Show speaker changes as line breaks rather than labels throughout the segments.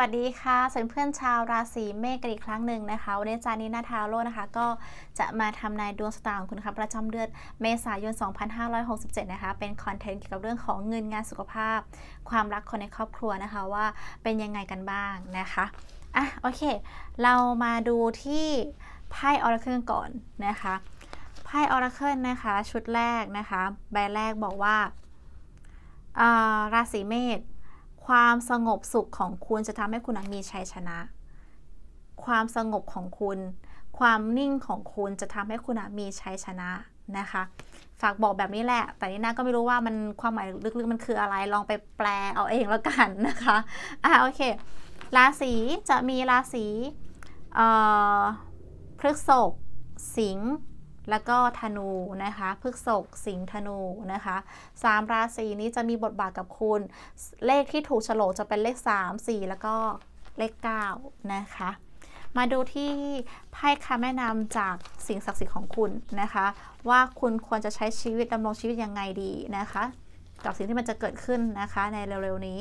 วัสดีค่ะสวัสดีเพื่อนชาวราศีเมษกันอีกครั้งหนึ่งนะคะวันนี้จานีนาทาโร่นะคะ ก็จะมาทำนายดวงชะตาของคุณค่ะประจำเดือนเมษายน 2567 นะคะ เป็นคอนเทนต์เกี่ยวกับเรื่องของเงินงานสุขภาพ ความรักคนในครอบครัวนะคะว่าเป็นยังไงกันบ้างนะคะอะโอเค เรามาดูที่ไพ่ออร์เคิลก่อนนะคะไพ่ออร์เคิลนะคะ ชุดแรกนะคะ ใบแรกบอกว่าราศีเมษ ความสงบสุขของคุณจะทำให้คุณมีชัยชนะ ความสงบของคุณ ความนิ่งของคุณจะทำให้คุณมีชัยชนะนะคะ ฝากบอกแบบนี้แหละ แต่นี่นาก็ไม่รู้ว่ามันความหมายลึกๆมันคืออะไร ลองไปแปลเอาเองแล้วกันนะคะ อะโอเค ราศีจะมีราศีเอ่อพฤษภสิงห์ แล้วก็ธนูนะคะพฤกษภสิงห์ธนูนะคะสามราศีนี้จะมีบทบาทกับคุณ เลขที่ถูกฉลกจะเป็นเลข 3 4 แล้วก็เลข 9 นะคะ มาดูที่ไพ่คำแนะนำจากสิ่งศักดิ์สิทธิ์ของคุณนะคะ ว่าคุณควรจะใช้ชีวิตดำรงชีวิตยังไงดีนะคะ กับสิ่งที่มันจะเกิดขึ้นนะคะในเร็วๆนี้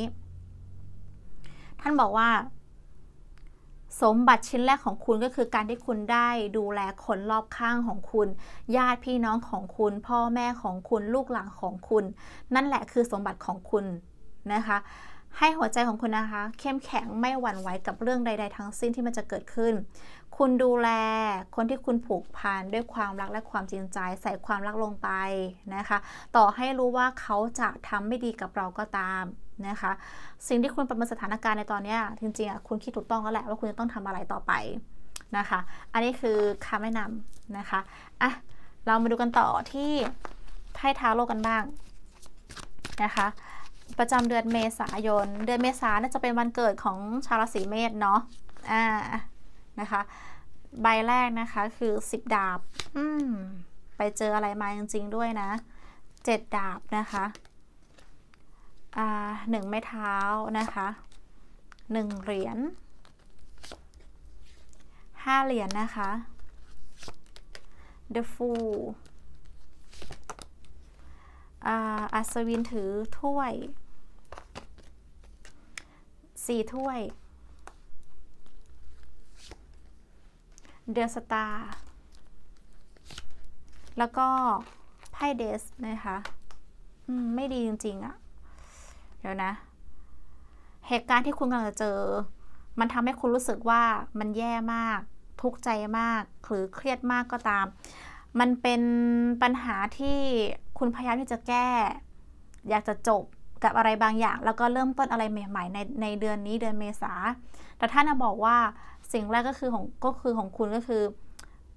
ท่านบอกว่า สมบัติชิ้นแรกของคุณก็คือการที่คุณได้ดูแลคนรอบข้างของคุณ ญาติพี่น้องของคุณ พ่อแม่ของคุณลูกหลานของคุณ นั่นแหละคือสมบัติของคุณนะคะ ให้หัวใจของคุณนะคะ เข้มแข็งไม่หวั่นไหวกับเรื่องใด ๆ ทั้งสิ้นที่มันจะเกิดขึ้น คุณดูแลคนที่คุณผูกพันด้วยความรักและความจริงใจ ใส่ความรักลงไปนะคะ ต่อให้รู้ว่าเขาจะทำไม่ดีกับเราก็ตาม นะคะ สิ่งที่คุณประเมินสถานการณ์ในตอนนี้จริงๆอะคุณคิดถูกต้องแล้วแหละว่าคุณจะต้องทำอะไรต่อไปนะคะ อันนี้คือคำแนะนำนะคะอะเรามาดูกันต่อที่ไพ่ทาโร่กันบ้างนะคะ ประจำเดือนเมษายน เดือนเมษาน่าจะเป็นวันเกิดของชาวราศีเมษเนาะอ่านะคะใบแรกนะคะคือ10ดาบ อืมไปเจออะไรมาจริงๆด้วยนะ7ดดาบนะคะ หนึ่งไม้เท้านะคะหนึ่งเหรียญห้าเหรียญนะคะ The Fool อัศวินถือถ้วยสี่ถ้วย เดอสตาร์แล้วก็ไพ่เดสนะคะ อืม ไม่ดีจริง ๆอะ เดี๋ยวนะ เหตุการณ์ที่คุณกำลังจะเจอ มันทำให้คุณรู้สึกว่ามันแย่มาก ทุกข์ใจมาก หรือเครียดมากก็ตาม มันเป็นปัญหาที่คุณพยายามที่จะแก้ อยากจะจบกับอะไรบางอย่าง แล้วก็เริ่มต้นอะไรใหม่ ๆ ในในเดือนนี้เดือนเมษา แต่ท่านบอกว่าสิ่งแรกก็คือของก็คือของคุณก็คือ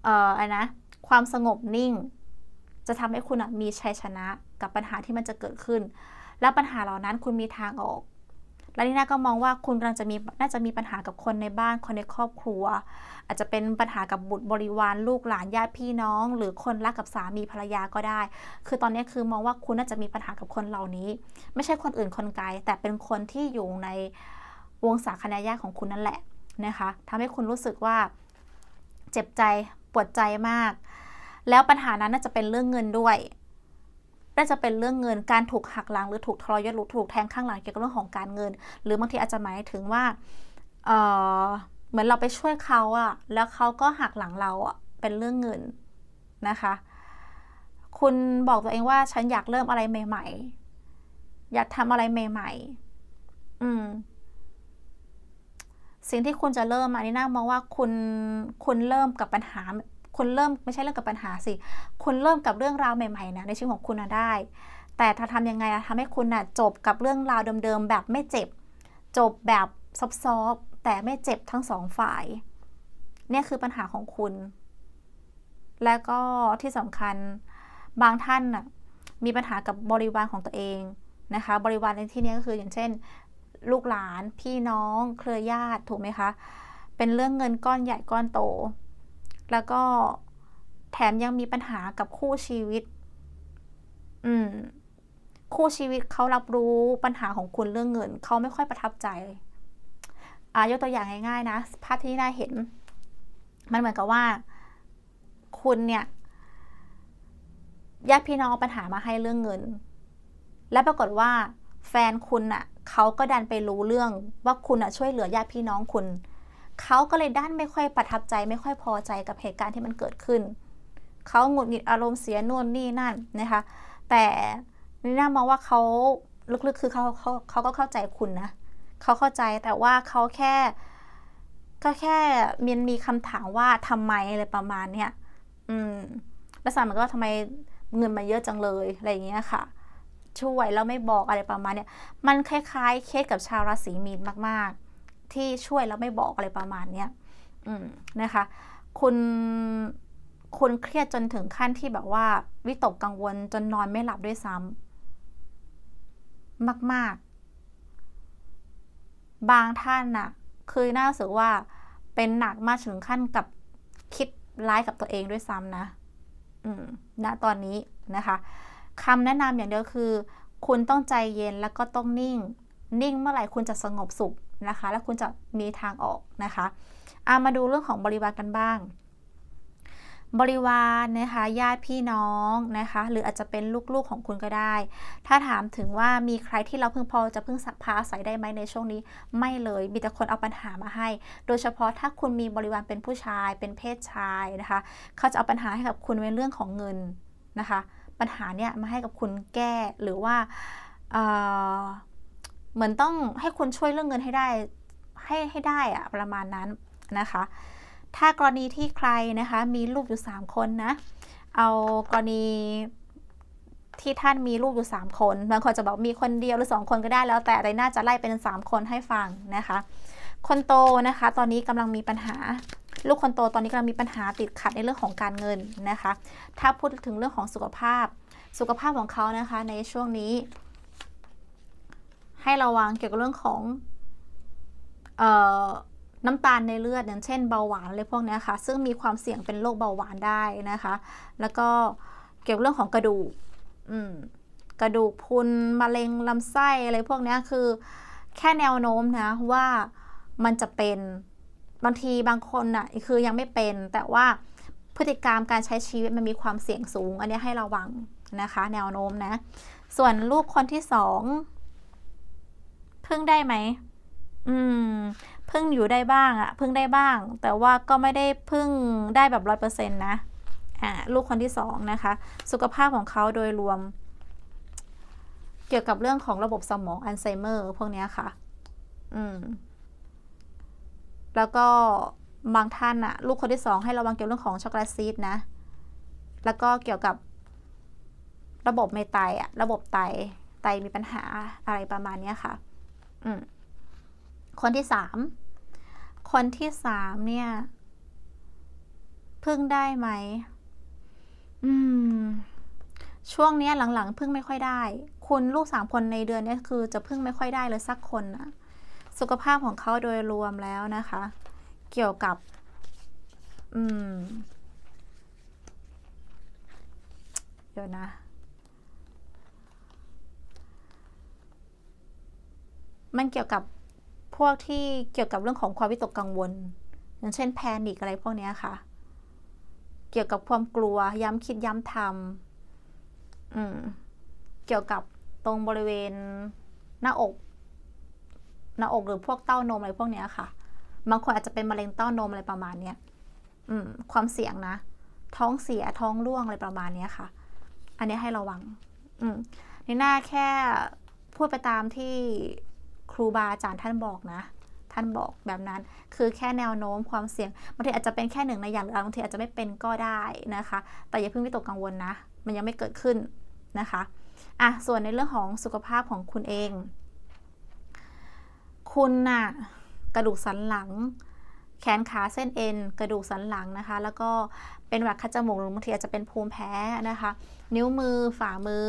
เอ่ออะไรนะ ความสงบนิ่ง จะทำให้คุณมีชัยชนะกับปัญหาที่มันจะเกิดขึ้น แล้วปัญหาเหล่านั้นคุณมีทางออก และนี่น่าก็มองว่าคุณกำลังจะมีน่าจะมีปัญหากับคนในบ้านคนในครอบครัว อาจจะเป็นปัญหากับบุตรบริวารลูกหลานญาติพี่น้อง หรือคนรักกับสามีภรรยาก็ได้ คือตอนนี้คือมองว่าคุณน่าจะมีปัญหากับคนเหล่านี้ ไม่ใช่คนอื่นคนไกลแต่เป็นคนที่อยู่ในวงศาคณะญาติของคุณนั่นแหละนะคะทำให้คุณรู้สึกว่าเจ็บใจปวดใจมาก แล้วปัญหานั้นน่าจะเป็นเรื่องเงินด้วย น่าจะเป็นเรื่องเงินการถูกหักหลังหรือถูกทรยศหรือถูกแทงข้างหลังเกี่ยวกับเรื่องของการเงิน หรือบางทีอาจจะหมายถึงว่าเออเหมือนเราไปช่วยเขาอะแล้วเขาก็หักหลังเราอะเป็นเรื่องเงินนะคะ คุณบอกตัวเองว่าฉันอยากเริ่มอะไรใหม่ ๆ อยากทำอะไรใหม่ ๆ อืมสิ่งที่คุณจะเริ่มอันนี้น่ามองว่าคุณคุณเริ่มกับปัญหา คุณเริ่มไม่ใช่เรื่องกับปัญหาสิ คุณเริ่มกับเรื่องราวใหม่ๆนะในชีวิตของคุณนะได้ แต่ถ้าทำยังไงอะทำให้คุณนะจบกับเรื่องราวเดิมๆแบบไม่เจ็บ จบแบบซอฟๆแต่ไม่เจ็บทั้งสองฝ่าย เนี่ยคือปัญหาของคุณ และก็ที่สำคัญบางท่านน่ะมีปัญหากับบริวารของตัวเองนะคะ บริวารในที่นี้ก็คืออย่างเช่น ลูกหลานพี่น้องเครือญาติถูกไหมคะ เป็นเรื่องเงินก้อนใหญ่ก้อนโต แล้วก็แถมยังมีปัญหากับคู่ชีวิต อืม คู่ชีวิตเขารับรู้ปัญหาของคุณเรื่องเงิน เขาไม่ค่อยประทับใจ อ่ายกตัวอย่างง่ายๆนะ ภาพที่น่าเห็น มันเหมือนกับว่า คุณเนี่ยญาติพี่น้องเอาปัญหามาให้เรื่องเงิน และปรากฏว่า แฟนคุณน่ะเขาก็ดันไปรู้เรื่องว่าคุณอะช่วยเหลือญาติพี่น้องคุณ เขาก็เลยด้านไม่ค่อยประทับใจไม่ค่อยพอใจกับเหตุการณ์ที่มันเกิดขึ้น เขาหงุดหงิดอารมณ์เสียนู่นนี่นั่นนะคะ แต่นี่น่ามองว่าเขาลึกๆ คือเขาเขาเขาก็เข้าใจคุณนะเขาเข้าใจแต่ว่าเขาแค่ ก็แค่มีมีคำถามว่าทำไมอะไรประมาณเนี้ยอืมแล้วสามมันก็ทำไมเงินมันเยอะจังเลยอะไรอย่างเงี้ยค่ะ ช่วยแล้วไม่บอกอะไรประมาณเนี้ยมันคล้ายๆเคสกับชาวราศีมีนมาก ที่ช่วยแล้วไม่บอกอะไรประมาณเนี้ยอืมนะคะ คุณคุณเครียดจนถึงขั้นที่แบบว่า วิตกกังวลจนนอนไม่หลับด้วยซ้ำมาก ๆ บางท่านน่ะคือน่าสึกว่าเป็นหนักมากถึงขั้นกับคิดร้ายกับตัวเองด้วยซ้ำนะอืมณตอนนี้นะคะคำแนะนำอย่างเดียวคือ คุณต้องใจเย็นแล้วก็ต้องนิ่ง นิ่งเมื่อไหร่คุณจะสงบสุข นะคะ แล้วคุณจะมีทางออกนะคะอามาดูเรื่องของบริวารกันบ้าง บริวารนะคะญาติพี่น้องนะคะ หรืออาจจะเป็นลูกๆของคุณก็ได้ ถ้าถามถึงว่ามีใครที่เราเพึ่งพอจะเพึ่งพาอาศัยได้ไหมในช่วงนี้ ไม่เลยมีแต่คนเอาปัญหามาให้ โดยเฉพาะถ้าคุณมีบริวารเป็นผู้ชาย เป็นเพศชายนะคะ เขาจะเอาปัญหาให้กับคุณในเรื่องของเงินนะคะ ปัญหาเนี่ยมาให้กับคุณแก้หรือว่า เหมือนต้องให้คุณช่วยเรื่องเงินให้ได้ ให้ให้ได้อะประมาณนั้นนะคะ ถ้ากรณีที่ใครนะคะ มีลูกอยู่ 3 คนนะ เอากรณีที่ท่านมีลูกอยู่ 3 คน บางคนจะบอกมีคนเดียวหรือ 2 คนก็ได้แล้วแต่อะไรน่าจะไล่เป็น 3 คนให้ฟังนะคะ คนโตนะคะ ตอนนี้กำลังมีปัญหา ลูกคนโตตอนนี้กำลังมีปัญหาติดขัดในเรื่องของการเงินนะคะ ถ้าพูดถึงเรื่องของสุขภาพ สุขภาพของเขานะคะ ในช่วงนี้ ให้ระวังเกี่ยวกับเรื่องของเอ่อน้ำตาลในเลือดอย่างเช่นเบาหวานอะไรพวกนี้ค่ะ ซึ่งมีความเสี่ยงเป็นโรคเบาหวานได้นะคะ แล้วก็เกี่ยวกับเรื่องของกระดูกกระดูกพุนมะเร็งลำไส้อะไรพวกนี้คือแค่แนวโน้มนะว่ามันจะเป็นบางทีบางคนอะคือยังไม่เป็น แต่ว่าพฤติกรรมการใช้ชีวิตมันมีความเสี่ยงสูง อันนี้ให้ระวังนะคะ แนวโน้มนะ ส่วนลูกคนที่สอง พึ่งได้ไหม อืม พึ่งอยู่ได้บ้างอะพึ่งได้บ้าง แต่ว่าก็ไม่ได้พึ่งได้แบบร้อยเปอร์เซ็นต์นะ อ่า ลูกคนที่สองนะคะ สุขภาพของเขาโดยรวม เกี่ยวกับเรื่องของระบบสมองอัลไซเมอร์พวกนี้ค่ะ อืม แล้วก็บางท่านอะลูกคนที่สองให้ระวังเกี่ยวกับเรื่องของช็อกโกแลตซีดนะ แล้วก็เกี่ยวกับระบบในไตอะระบบไต ไตมีปัญหาอะไรประมาณนี้ค่ะ คนที่สาม คนที่สามเนี่ย พึ่งได้ไหม อืม ช่วงนี้หลังๆ พึ่งไม่ค่อยได้ คุณลูกสามคนในเดือนนี้คือ จะพึ่งไม่ค่อยได้เลยสักคนนะสุขภาพของเขาโดยรวมแล้วนะคะ เกี่ยวกับ อืม เดี๋ยวนะ มันเกี่ยวกับพวกที่เกี่ยวกับเรื่องของความวิตกกังวล อย่างเช่นแพนิคอะไรพวกนี้ค่ะ เกี่ยวกับความกลัวย้ำคิดย้ำทำอืมเกี่ยวกับตรงบริเวณหน้าอกหน้าอกหรือพวกเต้านมอะไรพวกนี้ค่ะ บางคนอาจจะเป็นมะเร็งเต้านมอะไรประมาณเนี้ยอืม ความเสี่ยงนะ ท้องเสียท้องร่วงอะไรประมาณนี้ค่ะ อันนี้ให้ระวัง อืมในหน้าแค่พูดไปตามที่ ครูบาอาจารย์ท่านบอกนะ ท่านบอกแบบนั้น คือแค่แนวโน้มความเสี่ยงบางทีอาจจะเป็นแค่หนึ่งในอย่างหรือบางทีอาจจะไม่เป็นก็ได้นะคะ แต่อย่าเพิ่งวิตกกังวลนะ มันยังไม่เกิดขึ้นนะคะอะส่วนในเรื่องของสุขภาพของคุณเอง คุณน่ะกระดูกสันหลัง แขนขาเส้นเอ็น กระดูกสันหลังนะคะ แล้วก็เป็นหวัดคัดจมูกหรือบางทีอาจจะเป็นภูมิแพ้นะคะ นิ้วมือฝ่ามือ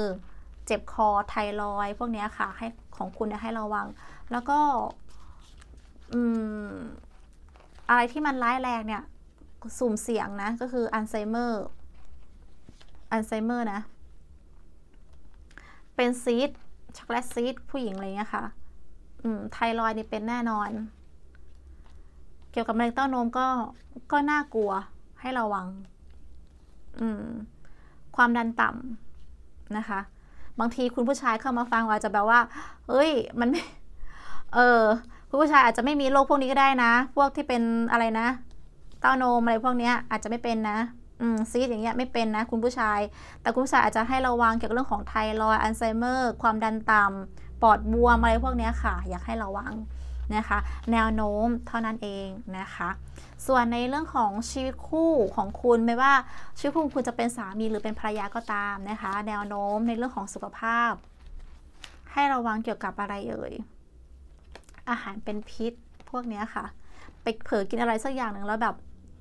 เจ็บคอไทรอยพวกนี้ค่ะ ให้ ของคุณเนี่ยให้ระวัง แล้วก็อะไรที่มันร้ายแรงเนี่ยสุ่มเสี่ยงนะ ก็คืออัลไซเมอร์อัลไซเมอร์นะ เป็นซีดช็อกโกแลตซีดผู้หญิงอะไรเงี้ยค่ะไทรอยนี่เป็นแน่นอน เกี่ยวกับมะเร็งเต้านมก็ก็น่ากลัวให้ระวังความดันต่ำนะคะ บางทีคุณผู้ชายเข้ามาฟังอาจจะแบบว่า เฮ้ย มันไม่ เออคุณผู้ชายอาจจะไม่มีโรคพวกนี้ก็ได้นะ พวกที่เป็นอะไรนะ เต้านมอะไรพวกเนี้ยอาจจะไม่เป็นนะ อืมซีดอย่างเงี้ยไม่เป็นนะ คุณผู้ชาย แต่คุณผู้ชายอาจจะให้ระวังเกี่ยวกับเรื่องของไทรอยด์ อัลไซเมอร์ ความดันต่ำปอดบวมอะไรพวกเนี้ยค่ะ อยากให้ระวัง นะคะ แนวโน้มเท่านั้นเองนะคะ ส่วนในเรื่องของชีวิตคู่ของคุณไม่ว่าชีวิตคู่คุณจะเป็นสามีหรือเป็นภรรยาก็ตามนะคะ แนวโน้มในเรื่องของสุขภาพ ให้ระวังเกี่ยวกับอะไรเอ่ยอาหารเป็นพิษพวกนี้ค่ะ ไปเผลอกินอะไรสักอย่างหนึ่งแล้วแบบ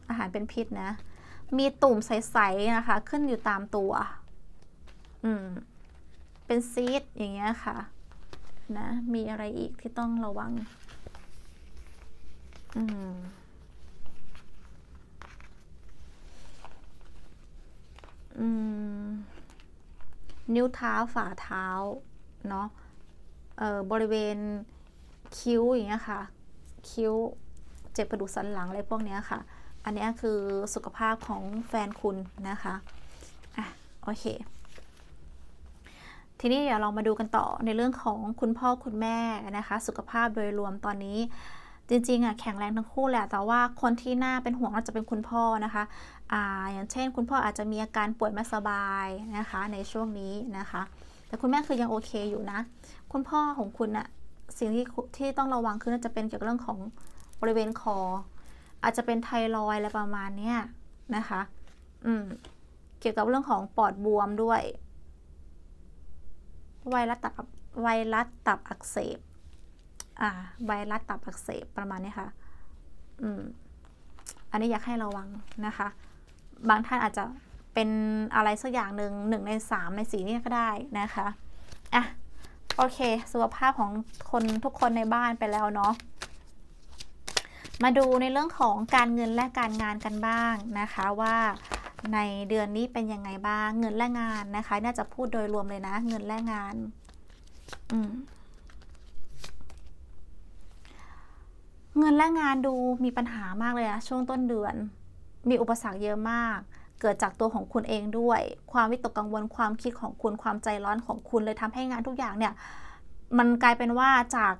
อาหารเป็นพิษนะ มีตุ่มใสๆนะคะ ขึ้นอยู่ตามตัว อืม เป็นซีดอย่างเงี้ยค่ะ นะ มีอะไรอีกที่ต้องระวัง อืมอืม นิ้วเท้าฝ่าเท้า เนาะเอ่อบริเวณคิ้วอย่างเงี้ยค่ะ คิ้วเจ็บกระดูกสันหลังอะไรพวกเนี้ยค่ะ อันเนี้ยคือสุขภาพของแฟนคุณนะคะอะโอเค ทีนี้เดี๋ยวเรามาดูกันต่อในเรื่องของคุณพ่อคุณแม่นะคะ สุขภาพโดยรวมตอนนี้ จริงๆอะแข็งแรงทั้งคู่แหละ แต่ว่าคนที่น่าเป็นห่วงอาจจะเป็นคุณพ่อนะคะอ่าอย่างเช่น คุณพ่ออาจจะมีอาการป่วยไม่สบายนะคะ ในช่วงนี้นะคะ แต่คุณแม่คือยังโอเคอยู่นะ คุณพ่อของคุณอะสิ่งที่ที่ต้องระวังคือน่าจะเป็นเกี่ยวกับเรื่องของบริเวณคอ อาจจะเป็นไทรอยอะไรประมาณเนี้ยนะคะ อืม เกี่ยวกับเรื่องของปอดบวมด้วย ไวรัสตับไวรัสตับอักเสบ อ่า ไวรัสตับอักเสบประมาณนี้ค่ะ อืม อันนี้อยากให้ระวังนะคะ บางท่านอาจจะเป็นอะไรสักอย่างหนึ่งหนึ่งในสามในสี่นี่ก็ได้นะคะ อะ โอเค สุขภาพของคนทุกคนในบ้านไปแล้วเนาะ มาดูในเรื่องของการเงินและการงานกันบ้างนะคะว่าในเดือนนี้เป็นยังไงบ้าง เงินและงานนะคะ น่าจะพูดโดยรวมเลยนะ เงินและงาน อืม เงินและงานดูมีปัญหามากเลยอะช่วงต้นเดือน มีอุปสรรคเยอะมาก เกิดจากตัวของคุณเองด้วย ความวิตกกังวลความคิดของคุณความใจร้อนของคุณเลยทำให้งานทุกอย่างเนี่ยมันกลายเป็นว่าจาก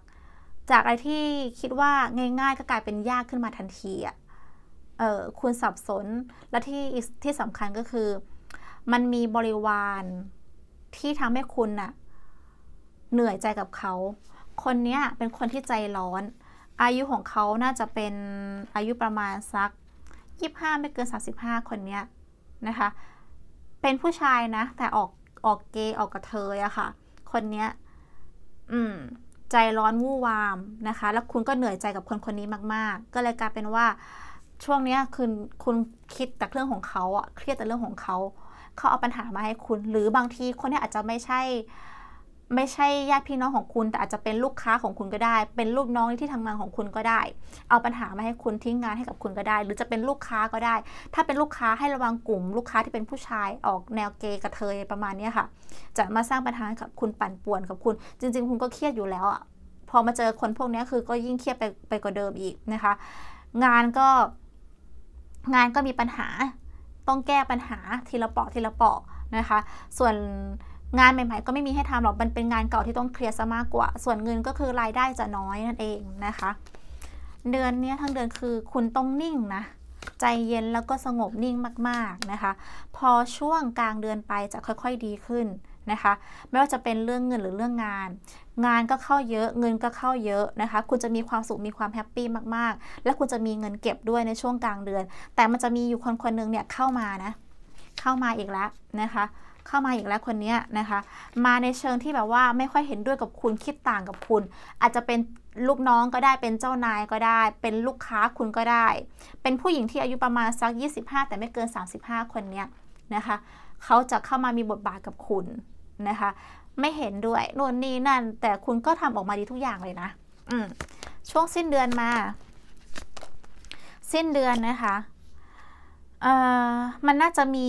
จากอะไรที่คิดว่าง่ายๆ ก็กลายเป็นยากขึ้นมาทันทีอะเออคุณสับสนและที่ที่สำคัญก็คือ มันมีบริวารที่ทำให้คุณน่ะเหนื่อยใจกับเขา คนเนี้ยเป็นคนที่ใจร้อน อายุของเขาน่าจะเป็นอายุประมาณสัก 25 ไม่เกิน 35 คนเนี้ยนะคะ เป็นผู้ชายนะ แต่ออกออกเกย์ออกกระเทยอะค่ะ คนเนี้ยอืมใจร้อนวู่วามนะคะ แล้วคุณก็เหนื่อยใจกับคนคนนี้มาก ๆ ก็เลยกลายเป็นว่าช่วงเนี้ยคือคุณคิดแต่เรื่องของเขาอะเครียดแต่เรื่องของเขา เขาเอาปัญหามาให้คุณ หรือบางทีคนเนี้ยอาจจะไม่ใช่ ไม่ใช่ญาติพี่น้องของคุณ แต่อาจจะเป็นลูกค้าของคุณก็ได้ เป็นลูกน้องที่ทำงานของคุณก็ได้ เอาปัญหามาให้คุณทิ้งงานให้กับคุณก็ได้ หรือจะเป็นลูกค้าก็ได้ ถ้าเป็นลูกค้าให้ระวังกลุ่ม ลูกค้าที่เป็นผู้ชายออกแนวเกย์กระเทยประมาณนี้ค่ะ จะมาสร้างปัญหาให้กับคุณปั่นป่วนกับคุณ จริง ๆ คุณก็เครียดอยู่แล้วอะพอมาเจอคนพวกนี้คือก็ยิ่งเครียดไปไปกว่าเดิมอีกนะคะ งานก็งานก็มีปัญหาต้องแก้ปัญหาทีละเปาะทีละเปาะนะคะ ส่วน งานใหม่ๆ ก็ไม่มีให้ทำหรอก มันเป็นงานเก่าที่ต้องเคลียร์ซะมากกว่า ส่วนเงินก็คือรายได้จะน้อยนั่นเองนะคะ เดือนนี้ทั้งเดือนคือคุณต้องนิ่งนะ ใจเย็นแล้วก็สงบนิ่งมากๆนะคะ พอช่วงกลางเดือนไปจะค่อยๆดีขึ้นนะคะ ไม่ว่าจะเป็นเรื่องเงินหรือเรื่องงาน งานก็เข้าเยอะ เงินก็เข้าเยอะนะคะ คุณจะมีความสุข มีความแฮปปี้มากๆ และคุณจะมีเงินเก็บด้วยในช่วงกลางเดือน แต่มันจะมีอยู่คนคนหนึ่งเนี่ยเข้ามานะ เข้ามาอีกแล้วนะคะ เข้ามาอีกแล้วคนนี้นะคะ มาในเชิงที่แบบว่าไม่ค่อยเห็นด้วยกับคุณคิดต่างกับคุณ อาจจะเป็นลูกน้องก็ได้เป็นเจ้านายก็ได้ เป็นลูกค้าคุณก็ได้ เป็นผู้หญิงที่อายุประมาณสัก 25 แต่ไม่เกิน 35 คนเนี้ยนะคะเขาจะเข้ามามีบทบาทกับคุณนะคะ ไม่เห็นด้วยน่นนี่นั่น แต่คุณก็ทำออกมาดีทุกอย่างเลยนะ อืมช่วงสิ้นเดือนมา สิ้นเดือนนะคะเอ่อมันน่าจะมี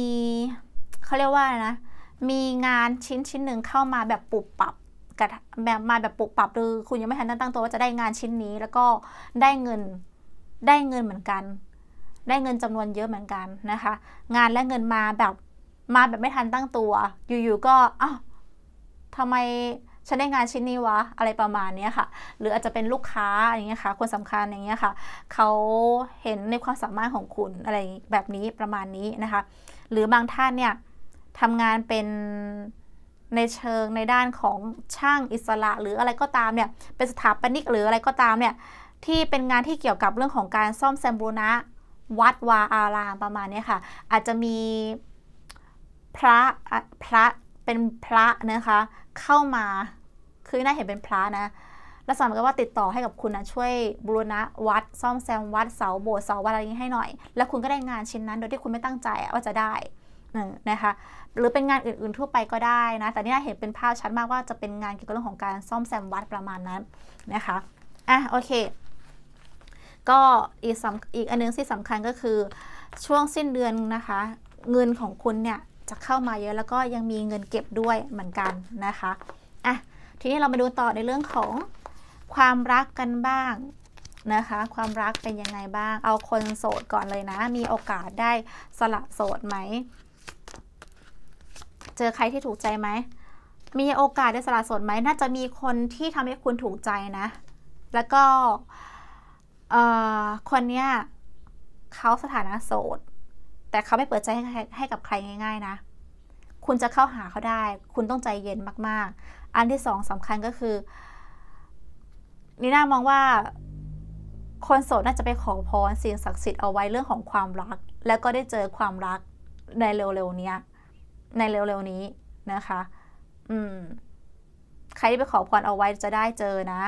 เขาเรียกว่านะ มีงานชิ้นชิ้นหนึ่งเข้ามาแบบปุบปับกับแบบมาแบบปุบปับคือคุณยังไม่ทันตั้งตัวว่าจะได้งานชิ้นนี้ แล้วก็ได้เงินได้เงินเหมือนกัน ได้เงินจำนวนเยอะเหมือนกันนะคะ งานและเงินมาแบบมาแบบไม่ทันตั้งตัว อยู่ๆก็อ้าวทำไมฉันได้งานชิ้นนี้วะอะไรประมาณนี้ค่ะ หรืออาจจะเป็นลูกค้าอย่างเงี้ยค่ะ คนสำคัญอย่างเงี้ยค่ะเขาเห็นในความสามารถของคุณอะไรแบบนี้ประมาณนี้นะคะ หรือบางท่านเนี่ย ทำงานเป็นในเชิงในด้านของช่างอิสระ หรืออะไรก็ตามเนี่ย เป็นสถาปนิกหรืออะไรก็ตามเนี่ย ที่เป็นงานที่เกี่ยวกับเรื่องของการซ่อมแซมบูรณะ วัดวาอารามประมาณนี้ค่ะ อาจจะมีพระพระเป็นพระนะคะ เข้ามาคือน่าเห็นเป็นพระนะแล้วสอนกันว่าติดต่อให้กับคุณนะช่วยบูรณะวัด ซ่อมแซมวัดเสาโบสถ์เสาวัดอะไรนี้ให้หน่อย แล้วคุณก็ได้งานชิ้นนั้นโดยที่คุณไม่ตั้งใจว่าจะได้ นะคะหรือเป็นงานอื่นๆทั่วไปก็ได้นะ แต่นี่เห็นเป็นภาพชัดมากว่าจะเป็นงานเกี่ยวกับเรื่องของการซ่อมแซมวัดประมาณนั้นนะคะอะโอเค ก็อีกอีกอันนึงที่สำคัญก็คือช่วงสิ้นเดือนนะคะ เงินของคุณเนี่ยจะเข้ามาเยอะแล้วก็ยังมีเงินเก็บด้วยเหมือนกันนะคะอะทีนี้เรามาดูต่อในเรื่องของความรักกันบ้างนะคะ ความรักเป็นยังไงบ้าง เอาคนโสดก่อนเลยนะ มีโอกาสได้สละโสดไหม เจอใครที่ถูกใจไหม มีโอกาสได้สละโสดไหม น่าจะมีคนที่ทำให้คุณถูกใจนะ แล้วก็เออคนเนี้ยเขาสถานะโสด แต่เขาไม่เปิดใจให้ให้กับใครง่าย ๆ นะ คุณจะเข้าหาเขาได้ คุณต้องใจเย็นมาก ๆ อันที่สองสำคัญก็คือนีน่ามองว่าคนโสดน่าจะไปขอพรสิ่งศักดิ์สิทธิ์เอาไว้เรื่องของความรัก แล้วก็ได้เจอความรักในเร็วๆเนี้ย ในเร็วๆนี้นะคะ อืม ใครที่ไปขอพรเอาไว้จะได้เจอนะ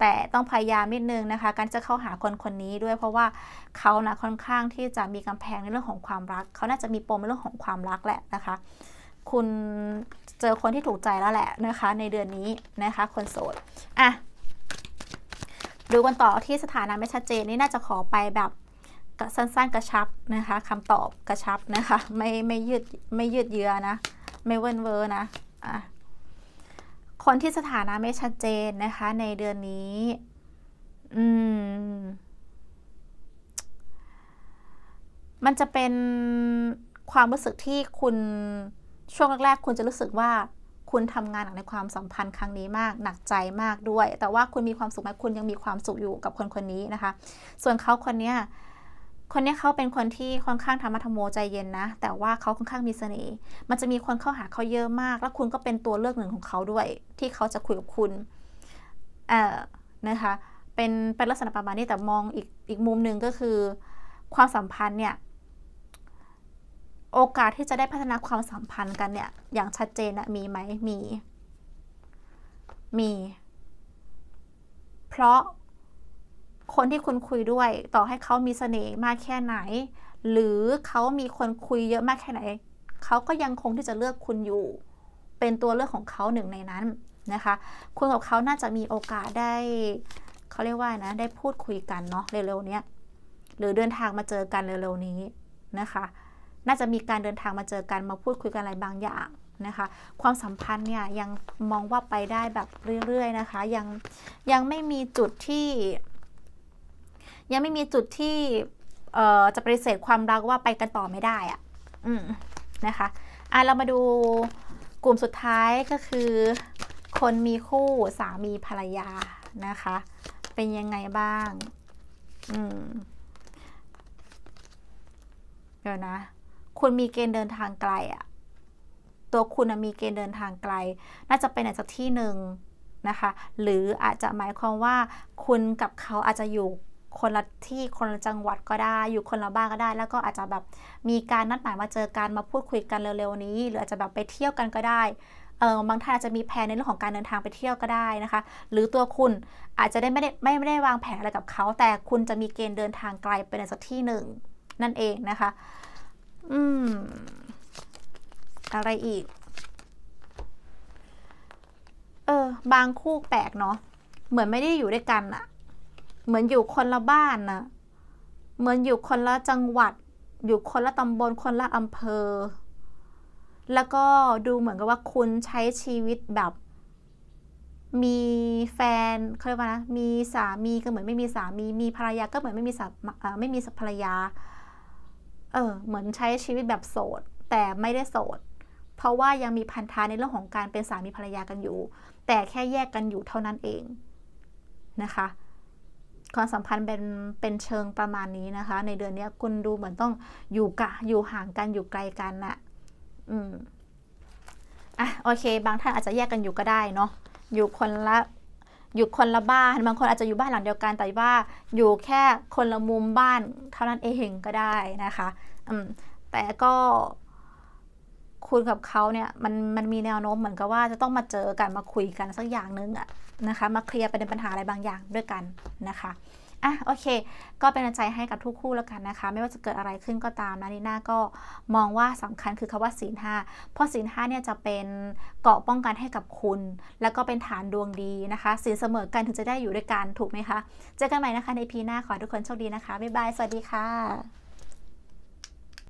แต่ต้องพยายามนิดนึงนะคะ การจะเข้าหาคนคนนี้ด้วย เพราะว่าเขานะค่อนข้างที่จะมีกำแพงในเรื่องของความรัก เขาน่าจะมีปมในเรื่องของความรักแหละนะคะ คุณเจอคนที่ถูกใจแล้วแหละนะคะ ในเดือนนี้นะคะ คนโสด อะดูกันต่อที่สถานะไม่ชัดเจนนี่น่าจะขอไปแบบ สั้นๆกระชับนะคะคำตอบกระชับนะคะไม่ไม่ยืดไม่ยืดเยื้อนะไม่เวินเวอร์นะะคนที่สถานะไม่ชัดเจนนะคะในเดือนนี้อืมมันจะเป็นความรู้สึกที่คุณช่วงแรกๆคุณจะรู้สึกว่าคุณทำงานหนักในความสัมพันธ์ครั้งนี้มาก หนักใจมากด้วย แต่ว่าคุณมีความสุขไหมคุณยังมีความสุขอยู่กับคนคนนี้นะคะ ส่วนเขาคนเนี้ย คนนี้เขาเป็นคนที่ค่อนข้างธรรมะธรรมโมใจเย็นนะ แต่ว่าเขาค่อนข้างมีเสน่ห์ มันจะมีคนเข้าหาเขาเยอะมาก แล้วคุณก็เป็นตัวเลือกหนึ่งของเขาด้วย ที่เขาจะคุยกับคุณ เอ่อ นะคะ เป็นเป็นลักษณะประมาณนี้ แต่มองอีกอีกมุมหนึ่งก็คือ ความสัมพันธ์เนี่ย โอกาสที่จะได้พัฒนาความสัมพันธ์กันเนี่ย อย่างชัดเจนอะมีไหมมี มี เพราะ คนที่คุณคุยด้วย ต่อให้เขามีเสน่ห์มากแค่ไหน หรือเขามีคนคุยเยอะมากแค่ไหน เขาก็ยังคงที่จะเลือกคุณอยู่ เป็นตัวเลือกของเขาหนึ่งในนั้นนะคะ คุณกับเขาน่าจะมีโอกาสได้เขาเรียกว่านะ ได้พูดคุยกันเนาะเร็วๆเนี้ยหรือเดินทางมาเจอกันเร็วๆนี้นะคะ น่าจะมีการเดินทางมาเจอกันมาพูดคุยกันอะไรบางอย่างนะคะ ความสัมพันธ์เนี่ยยังมองว่าไปได้แบบเรื่อยๆนะคะ ยังยังไม่มีจุดที่ ยังไม่มีจุดที่เอ่อจะปฏิเสธความรักว่าไปกันต่อไม่ได้อะอืมนะคะอะเรามาดูกลุ่มสุดท้ายก็คือ คนมีคู่สามีภรรยานะคะ เป็นยังไงบ้าง อืมเดี๋ยวนะ คุณมีเกณฑ์เดินทางไกลอะตัวคุณมีเกณฑ์เดินทางไกล น่าจะไปไหนสักที่หนึ่งนะคะ หรืออาจจะหมายความว่าคุณกับเขาอาจจะอยู่ คนละที่คนละจังหวัดก็ได้ อยู่คนละบ้านก็ได้ แล้วก็อาจจะแบบมีการนัดหมายมาเจอกันมาพูดคุยกันเร็วๆนี้ หรืออาจจะแบบไปเที่ยวกันก็ได้เออบางท่านอาจจะมีแผนในเรื่องของการเดินทางไปเที่ยวก็ได้นะคะ หรือตัวคุณอาจจะได้ไม่ได้ไม่ไม่ได้วางแผนอะไรกับเขา แต่คุณจะมีเกณฑ์เดินทางไกลไปในสักที่หนึ่งนั่นเองนะคะ อืม อะไรอีก เออ บางคู่แปลกเนาะ เหมือนไม่ได้อยู่ด้วยกันอะ เหมือนอยู่คนละบ้านนะเหมือนอยู่คนละจังหวัด อยู่คนละตำบลคนละอำเภอ แล้วก็ดูเหมือนกับว่าคุณใช้ชีวิตแบบ มีแฟนเขาเรียกว่านะมีสามีก็เหมือนไม่มีสามีมีภรรยาก็เหมือนไม่มีสาไม่มีภรรยา เออเหมือนใช้ชีวิตแบบโสด แต่ไม่ได้โสด เพราะว่ายังมีพันธะในเรื่องของการเป็นสามีภรรยากันอยู่ แต่แค่แยกกันอยู่เท่านั้นเองนะคะ ความสัมพันธ์เป็นเป็นเชิงประมาณนี้นะคะ ในเดือนนี้คุณดูเหมือนต้องอยู่กะอยู่ห่างกันอยู่ไกลกันน่ะอืมอะโอเค บางท่านอาจจะแยกกันอยู่ก็ได้เนาะอยู่คนละอยู่คนละบ้านบางคนอาจจะอยู่บ้านหลังเดียวกันแต่ว่าอยู่แค่คนละมุมบ้านเท่านั้นเองก็ได้นะคะอืมแต่ก็คุณกับเขาเนี่ยมันมันมีแนวโน้มเหมือนกับว่าจะต้องมาเจอกันมาคุยกันสักอย่างนึงอะ นะคะ มาเคลียร์ประเด็นปัญหาอะไรบางอย่างด้วยกันนะคะอะโอเค ก็เป็นกำลังใจให้กับทุกคู่แล้วกันนะคะ ไม่ว่าจะเกิดอะไรขึ้นก็ตามนะนีน่าก็มองว่าสำคัญคือคำว่าศีลห้าเพราะศีลห้าเนี่ยจะเป็นเกราะป้องกันให้กับคุณ แล้วก็เป็นฐานดวงดีนะคะศีลเสมอกันถึงจะได้อยู่ด้วยกันถูกไหมคะ เจอกันใหม่นะคะในพีหน้าขอทุกคนโชคดีนะคะบ๊ายบายสวัสดีค่ะ